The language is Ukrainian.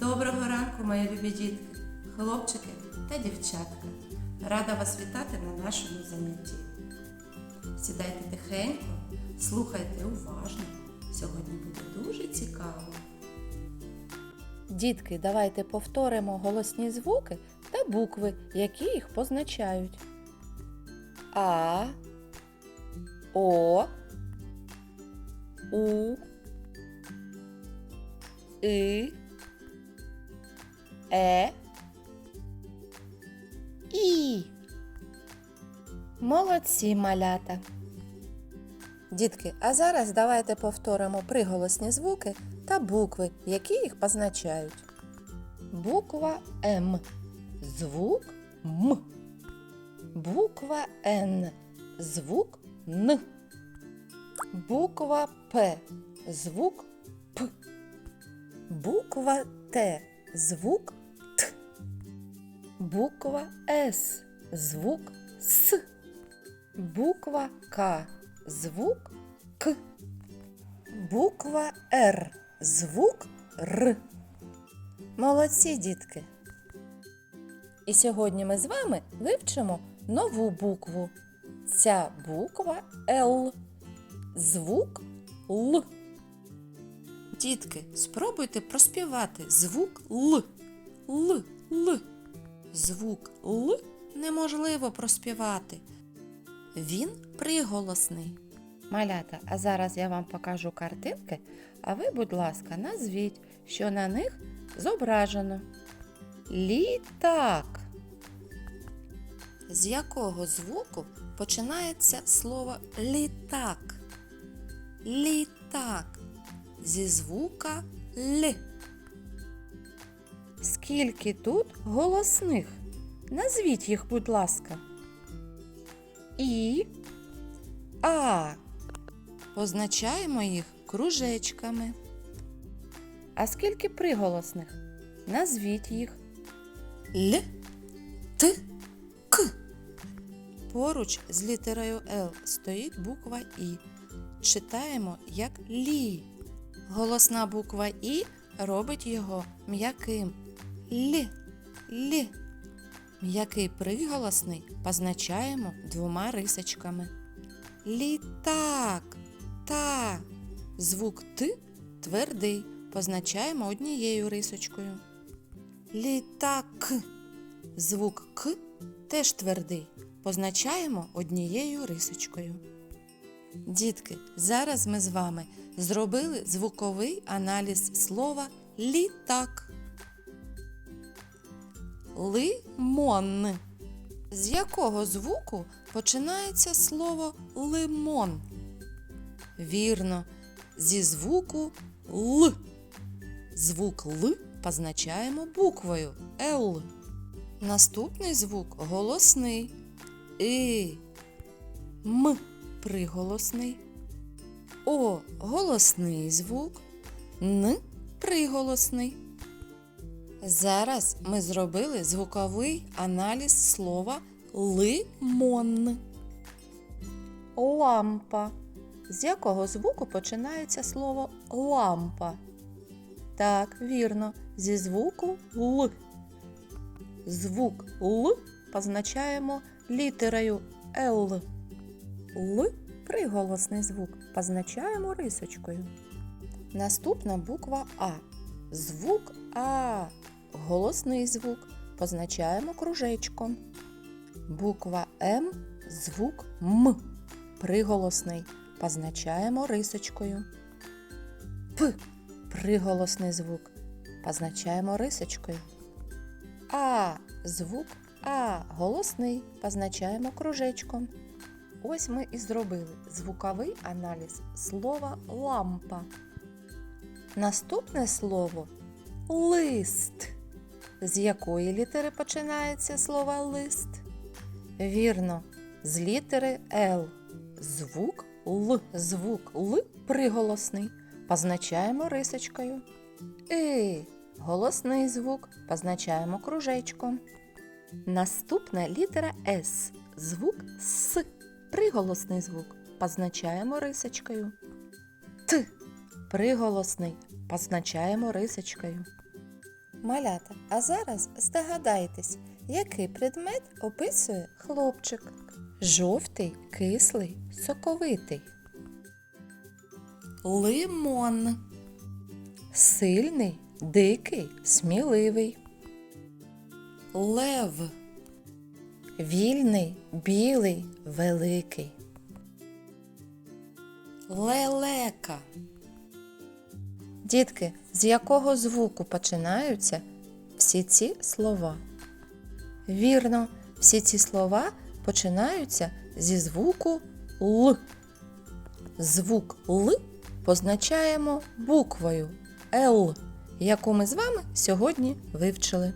Доброго ранку, мої любі дітки, хлопчики та дівчатка. Рада вас вітати на нашому занятті. Сідайте тихенько, слухайте уважно. Сьогодні буде дуже цікаво. Дітки, давайте повторимо голосні звуки та букви, які їх позначають. А, О, У, И, Е, І. Молодці малята. Дітки, а зараз давайте повторимо приголосні звуки та букви, які їх позначають. Буква М. Звук М. Буква Н. Звук Н. Буква П. Звук П. Буква Т. Звук Т. Буква С. Звук С. Буква К. Звук К. Буква Р. Звук Р. Молодці, дітки. І сьогодні ми з вами вивчимо нову букву. Ця буква Л. Звук Л. Дітки, спробуйте проспівати звук Л. Л. Л. Звук Л неможливо проспівати. Він приголосний. Малята, а зараз я вам покажу картинки, а ви, будь ласка, назвіть, що на них зображено. Літак. З якого звуку починається слово літак? Літак. Зі звука Л. Скільки тут голосних? Назвіть їх, будь ласка. І А. Позначаємо їх кружечками. А скільки приголосних? Назвіть їх. Л, Т. Поруч з літерою Л стоїть буква І. Читаємо як лі. Голосна буква І робить його м'яким. Л, Л. М'який приголосний позначаємо двома рисочками. Літак. Та. Звук Т твердий. Позначаємо однією рисочкою. Літак. Звук К теж твердий. Позначаємо однією рисочкою. Дітки, зараз ми з вами зробили звуковий аналіз слова літак. Лимон. З якого звуку починається слово лимон? Вірно, зі звуку Л. Звук Л позначаємо буквою Л. Наступний звук голосний. И. М приголосний. О голосний звук. Н приголосний. Зараз ми зробили звуковий аналіз слова лимон. Лампа. З якого звуку починається слово лампа? Так, вірно, зі звуку Л. Звук Л позначаємо літерою Л. Л приголосний звук позначаємо рисочкою. Наступна буква А. Звук А. Голосний звук позначаємо кружечком. Буква М. Звук М. Приголосний позначаємо рисочкою. П. Приголосний звук позначаємо рисочкою. А. Звук А. Голосний позначаємо кружечком. Ось ми і зробили звуковий аналіз слова лампа. Наступне слово лист. З якої літери починається слово лист? Вірно, з літери Л. Звук Л. Звук Л приголосний. Позначаємо рисочкою. И. Голосний звук позначаємо кружечком. Наступна літера С. Звук С. Приголосний звук позначаємо рисочкою. Т. Приголосний позначаємо рисочкою. Малята, а зараз здогадайтесь, який предмет описує хлопчик. Жовтий, кислий, соковитий. Лимон. Сильний, дикий, сміливий. Лев. Вільний, білий, великий. Лелека. Дітки, з якого звуку починаються всі ці слова? Вірно, всі ці слова починаються зі звуку Л. Звук Л позначаємо буквою Л, яку ми з вами сьогодні вивчили.